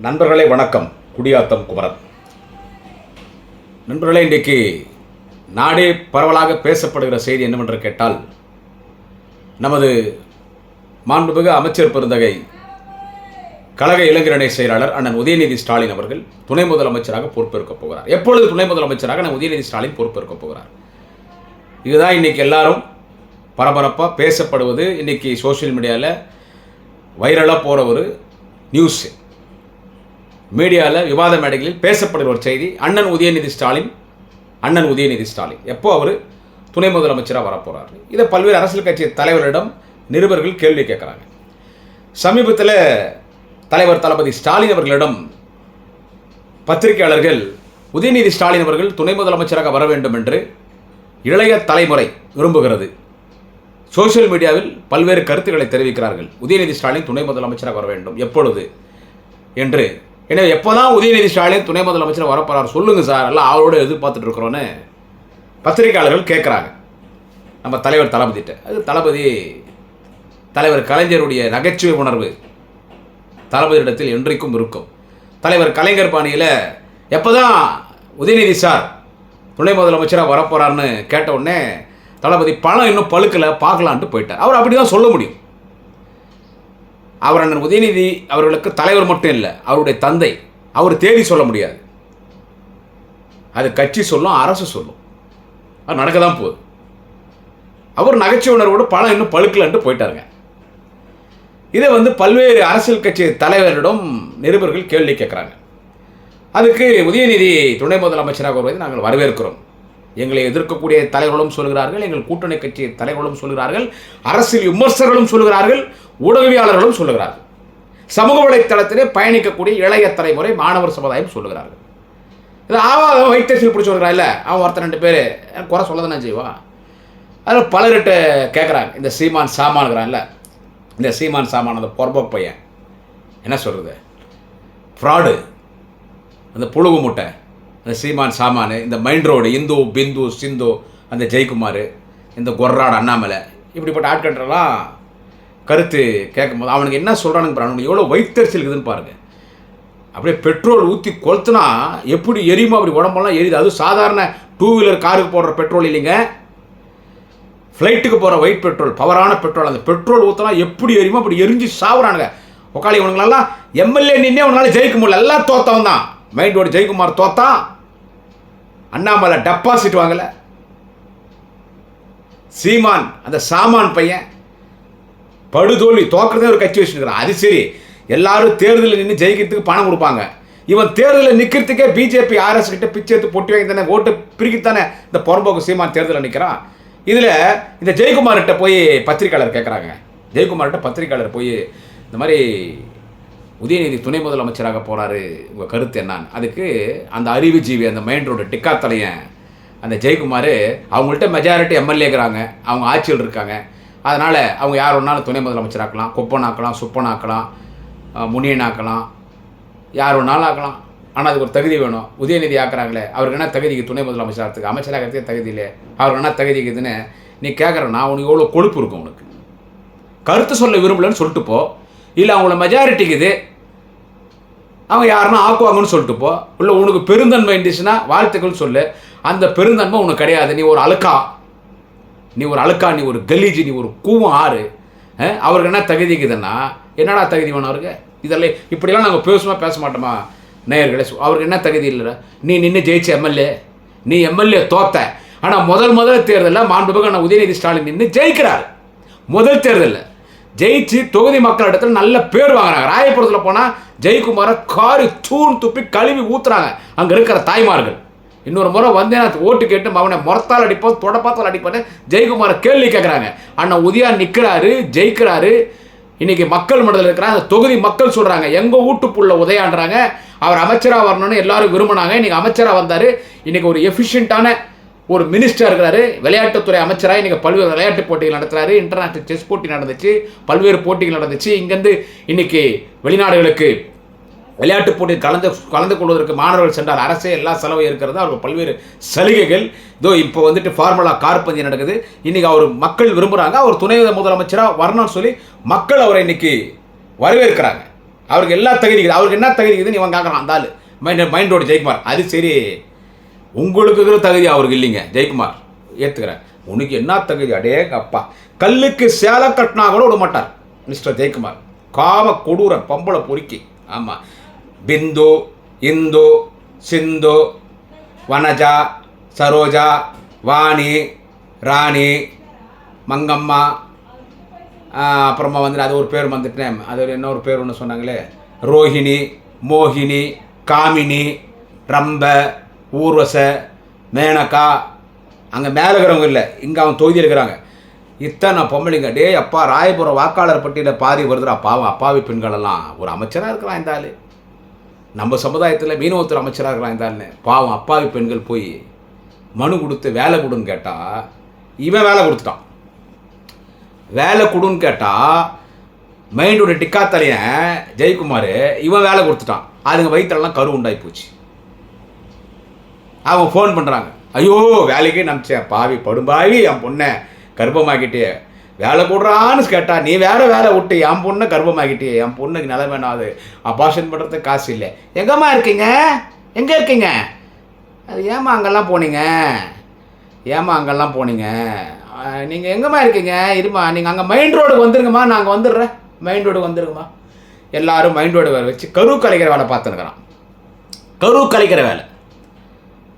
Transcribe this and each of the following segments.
நண்பர்களே வணக்கம். குடியாத்தம் குமரன். நண்பர்களே இன்றைக்கு நாடே பரவலாக பேசப்படுகிற செய்தி என்னவென்று கேட்டால் நமது மாண்புமிகு அமைச்சர் பெருந்தகை கழக இளைஞரணி செயலாளர் அண்ணன் உதயநிதி ஸ்டாலின் அவர்கள் துணை முதலமைச்சராக பொறுப்பேற்கப் போகிறார். எப்பொழுது துணை முதலமைச்சராக அண்ணன் உதயநிதி ஸ்டாலின் பொறுப்பேற்கப் போகிறார்? இதுதான் இன்னைக்கு எல்லாரும் பரபரப்பாக பேசப்படுவது. இன்னைக்கு சோஷியல் மீடியாவில் வைரலாக போகிற ஒரு நியூஸ். மீடியாவில் விவாத மேடைகளில் பேசப்படுகிற ஒரு செய்தி அண்ணன் உதயநிதி ஸ்டாலின் அண்ணன் உதயநிதி ஸ்டாலின். எப்போ அவர் துணை முதலமைச்சராக வரப்போகிறார் இதை பல்வேறு அரசியல் கட்சி தலைவர்களிடம் நிருபர்கள் கேள்வி கேட்குறாங்க. சமீபத்தில் தலைவர் தளபதி ஸ்டாலின் அவர்களிடம் பத்திரிகையாளர்கள் உதயநிதி ஸ்டாலின் அவர்கள் துணை முதலமைச்சராக வர வேண்டும் என்று இளைய தலைமுறை விரும்புகிறது. சோஷியல் மீடியாவில் பல்வேறு கருத்துக்களை தெரிவிக்கிறார்கள். உதயநிதி ஸ்டாலின் துணை முதலமைச்சராக வர வேண்டும் எப்பொழுது என்று எனவே எப்போதான் உதயநிதி ஸ்டாலின் துணை முதலமைச்சர் வரப்போறார் சொல்லுங்கள் சார் எல்லாம் அவரோட எதிர்பார்த்துட்டு இருக்கிறோன்னு பத்திரிகையாளர்கள் கேட்குறாங்க. நம்ம தலைவர் தளபதிட்ட அது தளபதி தலைவர் கலைஞருடைய நகைச்சுவை உணர்வு. தளபதியிடத்தில் என்றைக்கும் இருக்கும். தலைவர் கலைஞர் பாணியில் எப்போ தான் உதயநிதி சார் துணை முதலமைச்சராக வரப்போறாருன்னு கேட்ட உடனே தளபதி பணம் இன்னும் பழுக்கலை பார்க்கலான்ட்டு போயிட்டார். அவர் அப்படி தான் சொல்ல முடியும். அவர் அண்ணன் உதயநிதி அவர்களுக்கு தலைவர் மட்டும் இல்லை அவருடைய தந்தை. அவர் தேதி சொல்ல முடியாது. அது கட்சி சொல்லும் அரசு சொல்லும். அது நடக்க தான் போகுது. அவர் நகைச்சு உணர்வோடு பணம் இன்னும் பழுக்கலன்ட்டு போயிட்டாருங்க. இதை வந்து பல்வேறு அரசியல் கட்சி தலைவரிடம் நிருபர்கள் கேள்வி கேட்குறாங்க. அதுக்கு உதயநிதி துணை முதலமைச்சராக வருவதை நாங்கள் வரவேற்கிறோம். எங்களை எதிர்க்கக்கூடிய தலைவர்களும் சொல்கிறார்கள் எங்கள் கூட்டணி கட்சி தலைவர்களும் சொல்கிறார்கள் அரசியல் விமர்சகர்களும் சொல்கிறார்கள் ஊடகவியாளர்களும் சொல்லுகிறார்கள் சமூக வலைத்தளத்திலே பயணிக்கக்கூடிய இளைய தலைமுறை மாணவர் சமுதாயம் சொல்லுகிறார்கள் இது ஆவாத வைத்தறிச்சல் பிடிச்சி சொல்கிறான்ல அவன் ஒருத்தர் ரெண்டு பேர் குறை சொல்ல தானே செய்வான் அதில் பலர்கிட்ட கேட்குறாங்க இந்த சீமான் சாமான்கிறான்ல இந்த சீமான் சாமான் அந்த பொறம்போக்கு பையன் என்ன சொல்கிறது ஃப்ராடு அந்த புழுகு முட்டை. சீமான் சாமான் இந்த மைண்ட் ரோடு இந்து பிந்து சிந்து அந்த ஜெயக்குமார் இந்த கொர்ராடு அண்ணாமலை இப்படிப்பட்ட ஆட்கள்லாம் கருத்து கேட்கும்போது அவனுக்கு என்ன சொல்கிறானுங்க பாரு அவனுக்கு எவ்வளோ வைத்தறிச்சல் இருக்குதுன்னு பாருங்கள் அப்படியே பெட்ரோல் ஊற்றி கொளுத்துனா எப்படி எரியுமோ அப்படி உடம்பெல்லாம் எரியுது. அதுவும் சாதாரண டூ வீலர் காருக்கு போடுற பெட்ரோல் இல்லைங்க. ஃப்ளைட்டுக்கு போகிற ஒயிட் பெட்ரோல் பவரான பெட்ரோல் அந்த பெட்ரோல் ஊற்றினா எப்படி எரியுமோ அப்படி எரிஞ்சு சாவுறானுங்க. உக்காளி இவனுங்களெல்லாம் எம்எல்ஏ நின்னே உங்களால் ஜெயிக்க முடியல. எல்லாம் தோத்தவன் தான் மைண்டோட ஜெயக்குமார் தோத்தான் அண்ணாமலை டெபாசிட் வாங்கலை. சீமான் அந்த சாமான் பையன் படுதோல்வி தோக்கிறதே ஒரு கட்சி வச்சுருக்கிறான். அது சரி எல்லாரும் தேர்தலில் நின்று ஜெயிக்கிறதுக்கு பணம் கொடுப்பாங்க. இவன் தேர்தலில் நிற்கிறதுக்கே பிஜேபி ஆர்எஸ் கிட்ட பிச்சை எடுத்து பொட்டி வாங்கி தானே ஓட்டு பிரிக்கத்தானே இந்த புறம்போக்கு சீமான் தேர்தலில் நிற்கிறான் இதில் இந்த ஜெயக்குமார்கிட்ட போய் பத்திரிக்கையாளர் கேட்குறாங்க ஜெயக்குமார்கிட்ட பத்திரிக்கையாளர் போய் இந்த மாதிரி உதயநிதி துணை முதலமைச்சராக போகிறாரு உங்கள் கருத்து என்னான்னு? அதுக்கு அந்த அறிவுஜீவி அந்த மெயின் ரோடு டிக்காத்தலையன் அந்த ஜெயக்குமார் அவங்கள்ட்ட மெஜாரிட்டி எம்எல்ஏக்கிறாங்க அவங்க ஆட்சியில் இருக்காங்க. அதனால் அவங்க யார் வேணாலும் துணை முதலமைச்சராக்கலாம். குப்பனாக்கலாம் சுப்பனாக்கலாம் முனியனாக்கலாம். யார் வேணாலும் ஆக்கலாம். ஆனால் அதுக்கு ஒரு தகுதி வேணும். உதயநிதி ஆக்குறாங்களே அவருக்கு என்ன தகுதிக்கு துணை முதலமைச்சராகிறதுக்கு. அமைச்சராகிறதுக்கே தகுதி இல்லை அவருக்கு என்ன தகுதி இருக்குதுன்னு நீ கேட்குறனா உனக்கு எவ்வளோ கொழுப்பு இருக்கும் உனக்கு. கருத்து சொல்ல விரும்பலன்னு சொல்லிட்டு போ. இல்லை அவங்கள மெஜாரிட்டிக்குது அவங்க யாருன்னா ஆக்குவாங்கன்னு சொல்லிட்டு போ. இல்லை உனக்கு பெருந்தன்மை இருந்துச்சுன்னா வாழ்த்துக்கள் சொல்லு. அந்த பெருந்தன்மை உனக்கு கிடையாது. நீ ஒரு அழுக்கா. நீ ஒரு அழுக்கா நீ ஒரு கலீஜி நீ ஒரு கூவம் ஆறு. அவருக்கு என்ன தகுதி இருக்குதுன்னா என்னடா தகுதி வேணும் அவருக்கு? இதெல்லாம் இப்படிலாம் நாங்கள் பேசுமா பேச மாட்டோமா? நேயர்களே அவருக்கு என்ன தகுதி இல்லை நீ நின்று ஜெயிச்ச எம்எல்ஏ. நீ எம்எல்ஏ தோத்த. ஆனால் முதல் முதல் தேர்தலில் மாண்புமிகு நான் உதயநிதி ஸ்டாலின் நின்று ஜெயிக்கிறார். முதல் தேர்தலில். ஜெயிச்சு தொகுதி மக்களிடத்தில் நல்ல பேர் வாங்குறாங்க. ராயபுரத்தில் போனால் ஜெயக்குமாரை காரி தூண் துப்பி கழுவி ஊத்துறாங்க. அங்கே இருக்கிற தாய்மார்கள். இன்னொரு முறை வந்தேன் நான் ஓட்டு கேட்டு அவனை முறத்தால் அடிப்போம் தொடப்பாத்தால் அடிப்பேன்னு ஜெயக்குமாரை கேள்வி கேட்குறாங்க அண்ணா உதயா நிற்கிறாரு ஜெயிக்கிறாரு. இன்னைக்கு மக்கள் மனதில் இருக்கிற அந்த தொகுதி மக்கள் சொல்கிறாங்க எங்கள் வீட்டுப்புள்ள உதயான்றாங்க. அவர் அமைச்சராக வரணும்னு எல்லாரும் விரும்பினாங்க. இன்னைக்கு அமைச்சராக வந்தார். இன்னைக்கு ஒரு எஃபிஷியண்ட்டான ஒரு மினிஸ்டர் இருக்கிறாரு விளையாட்டுத்துறை அமைச்சராக இன்றைக்கி பல்வேறு விளையாட்டு போட்டிகள் நடத்துகிறாரு இன்டர்நேஷ்னல் செஸ் போட்டி நடந்துச்சு பல்வேறு போட்டிகள் நடந்துச்சு. இங்கேருந்து இன்னைக்கு வெளிநாடுகளுக்கு விளையாட்டுப் போட்டியில் கலந்து கலந்து கொள்வதற்கு மாணவர்கள் சென்றால் அரசே எல்லா செலவும் இருக்கிறது அவருக்கு பல்வேறு சலுகைகள். இதோ இப்போ வந்துட்டு ஃபார்முலா கார் பந்தயம் நடக்குது. இன்றைக்கி அவர் மக்கள் விரும்புகிறாங்க அவர் துணை முதலமைச்சராக வரணும்னு சொல்லி மக்கள் அவரை இன்றைக்கி வரவேற்கிறாங்க. அவருக்கு எல்லா தகுதி இருக்குது. அவருக்கு என்ன தகுதி இருக்குதுன்னு இவன் கேட்குறான். அந்த ஆள். மைண்ட் மைண்டோட ஜெயக்குமார் அது சரி. உங்களுக்கு இருக்கிற தகுதி அவருக்கு இல்லைங்க. ஜெயக்குமார் ஏற்றுக்கிறேன் உனக்கு என்ன தகுதி? அடே அப்பா. கல்லுக்கு சேலை கட்டினா கூட விட மாட்டார் மிஸ்டர் ஜெயக்குமார். காம கொடூரன் பொம்பளை பொறுக்கி. ஆமாம் பிந்து இந்து சிந்து வனஜா சரோஜா வாணி ராணி மங்கம்மா அப்புறமா வந்துட்டு அது ஒரு பேர் வந்துட்டேன். அது ஒரு பேர் ஒன்று சொன்னாங்களே. ரோஹிணி மோகினி காமினி ரம்ப ஊர்வச மேனக்கா அங்கே மேலே இருக்கிறவங்க இல்லை இங்கே அவன் தொகுதி இருக்கிறாங்க. இத்தனை பொம்பளைங்க டே அப்பா ராயபுரம் வாக்காளர் பட்டியலில் பாதி வருதுடா பாவம் அப்பாவி பெண்களெல்லாம் ஒரு அமைச்சராக இருக்கலாம் இந்த ஆள். நம்ம சமுதாயத்தில் மீனவத்துறை அமைச்சராக இருக்கலாம் இந்த ஆள்னு பாவம் அப்பாவி பெண்கள் போய் மனு கொடுத்து வேலை கொடுன்னு கேட்டால் இவன் வேலை கொடுத்துட்டான். வேலை கொடுன்னு கேட்டால் மைண்டோட டிக்கா தலையன் ஜெயக்குமார் இவன் வேலை கொடுத்துட்டான். அதுங்க வயிற்றுலாம் கரு உண்டாகி போச்சு. அவங்க ஃபோன் பண்ணுறாங்க ஐயோ வேலைக்கே நம்பிச்சேன் பாவி படும்பாவி என் பொண்ணை கர்ப்பமாக்கிட்டே வேலை கொடுறான்னு கேட்டா நீ வேற வேலை விட்டு என் பொண்ணை கர்ப்பமாக்கிட்டே என் பொண்ணுக்கு நிலை வேணாது அபாஷன் பண்ணுறதுக்கு காசு இல்லை. எங்கம்மா இருக்கீங்க? எங்கே இருக்கீங்க? அது ஏமா அங்கெல்லாம் போனீங்க? ஏம்மா அங்கெல்லாம் போனீங்க? நீங்கள் எங்கம்மா இருக்கீங்க? இருமா நீங்கள் அங்கே மெயின் ரோடுக்கு வந்துருங்கம்மா. நாங்கள் வந்துடுறேன். மெயின் ரோடுக்கு வந்துருங்கம்மா. எல்லாரும் மைண்ட் ரோடு வேலை வச்சு கரு கலைக்கிற வேலை பார்த்துருக்குறான் கரு கலைக்கிற வேலை.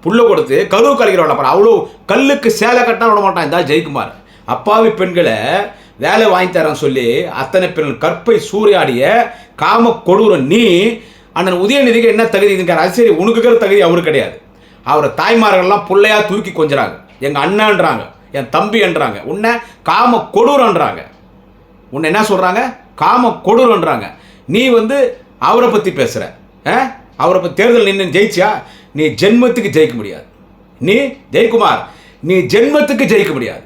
புள்ள கொடுத்து கருவு கலைக்கிற பாரு. அவ்வளோ கல்லுக்கு சேலை கட்டினா விட மாட்டான் இந்த ஜெயக்குமார். அப்பாவி பெண்களை வேலை வாங்கி தரேன்னு சொல்லி அத்தனை பெண்கள் கற்பை சூறையாடிய காம கொடூரம் நீ அண்ணன் உதயநிதிக்கு என்ன தகுதி இதுங்கிற அது சரி உனக்குக்கிற தகுதி அவரு கிடையாது. அவரை தாய்மார்கள்லாம் பிள்ளையாக தூக்கி கொஞ்சறாங்க. எங்கள் அண்ணன்றாங்க என் தம்பின்றாங்க உன்னை காம கொடூரன்றாங்க. உன்னை என்ன சொல்கிறாங்க காம கொடூரன்றாங்க. நீ வந்து அவரை பற்றி பேசுகிற அவரை இப்போ தேர்தல் நின்று ஜெயிச்சியா? நீ ஜென்மத்துக்கு ஜெயிக்க முடியாது. நீ ஜெயக்குமார் நீ ஜென்மத்துக்கு ஜெயிக்க முடியாது.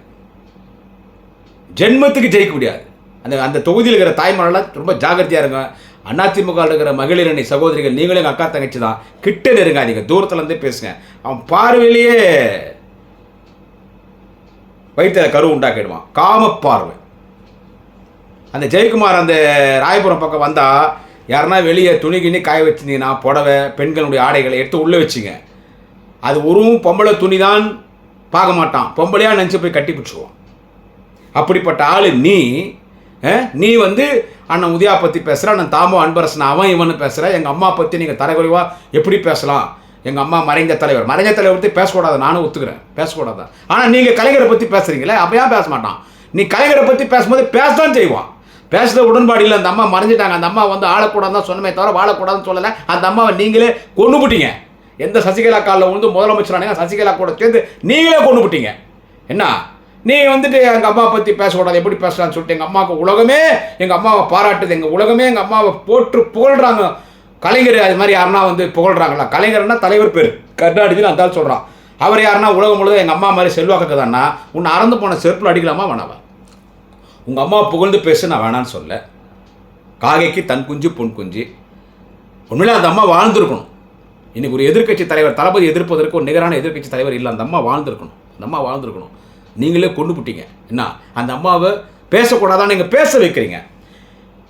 ஜென்மத்துக்கு ஜெயிக்க முடியாது. அந்த அந்த தொகுதியில் இருக்கிற தாய்மாரெல்லாம் ரொம்ப ஜாகிரதையாக இருங்க. அதிமுக இருக்கிற மகளிர் அணி சகோதரிகள் நீங்களும் எங்கள் அக்கா தங்கச்சி தான். கிட்ட நெருங்காதீங்க தூரத்துலேருந்தே பேசுங்க. அவன் பார்வையிலேயே வயிற்றுல கரு உண்டாக்கிடுவான். காம பார்வை. அந்த ஜெயக்குமார் அந்த ராயபுரம் பக்கம் வந்தால் யாருன்னா வெளியே துணி கிணி காய வச்சிருந்தீங்கன்னா புடவை பெண்களுடைய ஆடைகளை எடுத்து உள்ளே வச்சுங்க. அது உருவும் பொம்பளை துணி தான் பார்க்க மாட்டான். பொம்பளையாக நினச்சி போய் கட்டி பிடிச்சிக்குவான் அப்படிப்பட்ட ஆள் நீ நீ வந்து அண்ணன் உதயா பற்றி பேசுகிற அண்ணன் தாமோ அன்பரசன் அவன் இவனு பேசுகிற எங்கள் அம்மா பற்றி நீங்கள் தரக்குறைவாக எப்படி பேசலாம்? எங்கள் அம்மா மறைந்த தலைவர். மறைந்த தலைவர் பற்றி பேசக்கூடாது நானும் ஒத்துக்கிறேன். பேசக்கூடாது? ஆனால் நீங்கள் கலைஞரை பற்றி பேசுகிறீங்களே அப்போ ஏன் பேச மாட்டான்? நீ கலைஞரை பற்றி பேசும்போது பேசதான் செய்வான். பேசுகிற உடன்பாடு இல்லை அந்த அம்மா மறைஞ்சிட்டாங்க. அந்த அம்மா வந்து ஆளக்கூடாதுன்னு தான் சொன்னமே தவிர வாழக்கூடாதுன்னு சொல்லலை. அந்த அம்மாவை நீங்களே கொண்டு போட்டீங்க. எந்த சசிகலா காலில் வந்து முதலமைச்சரானீங்க சசிகலா கூட சேர்ந்து நீங்களே கொண்டு போட்டீங்க. என்ன? நீ வந்துட்டு எங்கள் அம்மா பற்றி பேசக்கூடாது. எப்படி பேசலாம்னு சொல்லிட்டு எங்கள் அம்மாவுக்கு உலகமே எங்கள் அம்மாவை பாராட்டுது. எங்கள் உலகமே எங்கள் அம்மாவை போற்று புகழ்கிறாங்க கலைஞர் அது மாதிரி யாருன்னா வந்து புகழ்கிறாங்களா கலைஞர்னா தலைவர் பேர். கர்நாடகத்தில் அந்த சொல்கிறான் அவர் யாருன்னா உலகம் முழுவதும் எங்கள் அம்மா மாதிரி செல்வாக்குதான்னா உன்னை அறந்து போன செருப்பில் அடிக்கலாமா வேணாவா உங்கள் அம்மா புகழ்ந்து பேச நான் வேணான்னு சொல்ல. காகைக்கு தன் குஞ்சு பொன் குஞ்சு. உண்மையிலே அந்த அம்மா வாழ்ந்திருக்கணும். இன்றைக்கி ஒரு எதிர்க்கட்சி தலைவர் தளபதி எதிர்ப்பதற்கு ஒரு நிகரான எதிர்க்கட்சி தலைவர் இல்லை. அந்த அம்மா வாழ்ந்திருக்கணும். அந்த அம்மா வாழ்ந்திருக்கணும். நீங்களே கொண்டு விட்டீங்க என்ன? அந்த அம்மாவை பேசக்கூடாதான் நீங்கள் பேச வைக்கிறீங்க.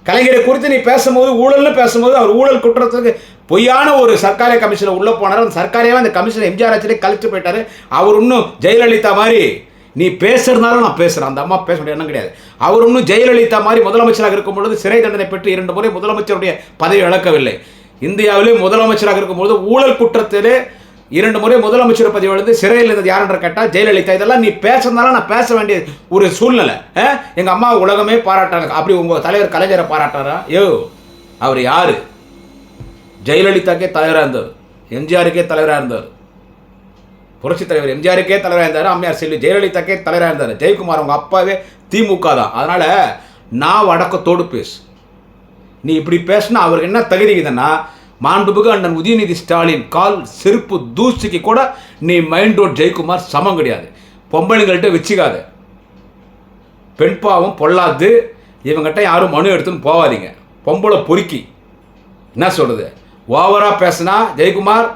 கலைஞரை குறித்து நீ பேசும்போது ஊழல்னு பேசும்போது அவர் ஊழல் குற்றத்துக்கு பொய்யான ஒரு சர்க்காரிய கமிஷனை உள்ளே போனார். அந்த சர்க்காரியாவே அந்த கமிஷனை எம்ஜிஆர் ஆட்சியிலே கழிச்சு போயிட்டார். அவர் இன்னும் ஜெயலலிதா மாதிரி நீ பேசுறதுனால நான் பேசுகிறேன் அந்த அம்மா பேச முடியாது எண்ணம் கிடையாது. அவர் ஒன்றும் ஜெயலலிதா மாதிரி முதலமைச்சராக இருக்கும் பொழுது சிறை தண்டனை பெற்று இரண்டு முறை முதலமைச்சருடைய பதவி இழக்கவில்லை. இந்தியாவிலே முதலமைச்சராக இருக்கும்பொழுது ஊழல் குற்றத்திலே இரண்டு முறை முதலமைச்சர் பதவி எழுந்து சிறையில் இருந்தது யாருன்ற கேட்டால் ஜெயலலிதா. இதெல்லாம் நீ பேசுறதுனால நான் பேச வேண்டிய ஒரு சூழ்நிலை. எங்கள் அம்மா உலகமே பாராட்டாங்க. அப்படி உங்கள் தலைவர் கலைஞரை பாராட்டாரா? யோ அவர் யார்? ஜெயலலிதாக்கே தலைவராக இருந்தார் எம்ஜிஆருக்கே தலைவராக இருந்தார் புரட்சி தலைவர் எம்ஜிஆருக்கே தலைவராக இருந்தார் அம்மையார் செல்வி ஜெயலலிதாக்கே தலைவராக இருந்தார். ஜெயக்குமார் அவங்க அப்பாவே திமுக தான். அதனால் நான் வடக்கத்தோடு பேசு. நீ இப்படி பேசினா அவருக்கு என்ன தகுதி இதுன்னா மாண்புமிகு அண்ணன் உதயநிதி ஸ்டாலின் கால் செருப்பு தூசிக்கு கூட நீ மைண்ட் ரோட் ஜெயக்குமார் சமம் கிடையாது. பொம்பளைங்கள்ட்ட வச்சுக்காத. பெண் பாவம் பொல்லாது. இவங்ககிட்ட யாரும் மனு எடுத்துன்னு போகாதீங்க பொம்பளை பொறுக்கி. என்ன சொல்கிறது ஓவராக பேசுனா ஜெயக்குமார்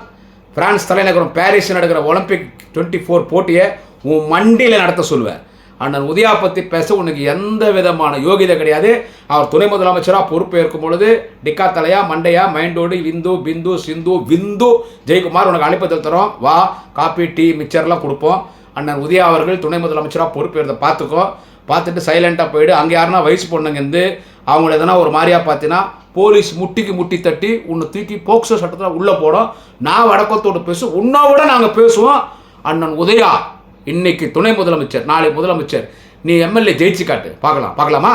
பிரான்ஸ் தலைநகரம் பாரிஸில் நடக்கிற ஒலிம்பிக் டுவெண்ட்டி ஃபோர் போட்டியை உன் மண்டியில் நடத்த சொல்லுவேன். அண்ணன் உதயா பற்றி பேச உனக்கு எந்த விதமான யோகிதை கிடையாது. அவர் துணை முதலமைச்சராக பொறுப்பேற்கும் பொழுது டிக்கா தலையா மண்டையா மைண்டோடு விந்து பிந்து சிந்து விந்து ஜெயக்குமார் உனக்கு அழைப்பதில் தரோம் வா காப்பி டீ மிச்சர்லாம் கொடுப்போம். அண்ணன் உதயா அவர்கள் துணை முதலமைச்சராக பொறுப்பேறதை பார்த்துக்கோ. பார்த்துட்டு சைலண்ட்டாக போயிடு. அங்கே யாருன்னா வயசு பொண்ணுங்க இருந்து அவங்கள எதனா ஒரு மாதிரியா பார்த்தீங்கன்னா போலீஸ் முட்டிக்கு முட்டி தட்டி உன்னை தூக்கி போக்சோ சட்டத்தில் உள்ளே போடும். நான் வடக்கத்தோடு பேசும் உன்னை விட நாங்கள் பேசுவோம். அண்ணன் உதயா இன்னைக்கு துணை முதலமைச்சர் நாளை முதலமைச்சர். நீ எம்எல்ஏ ஜெயிச்சு காட்டு. பார்க்கலாம். பார்க்கலாமா?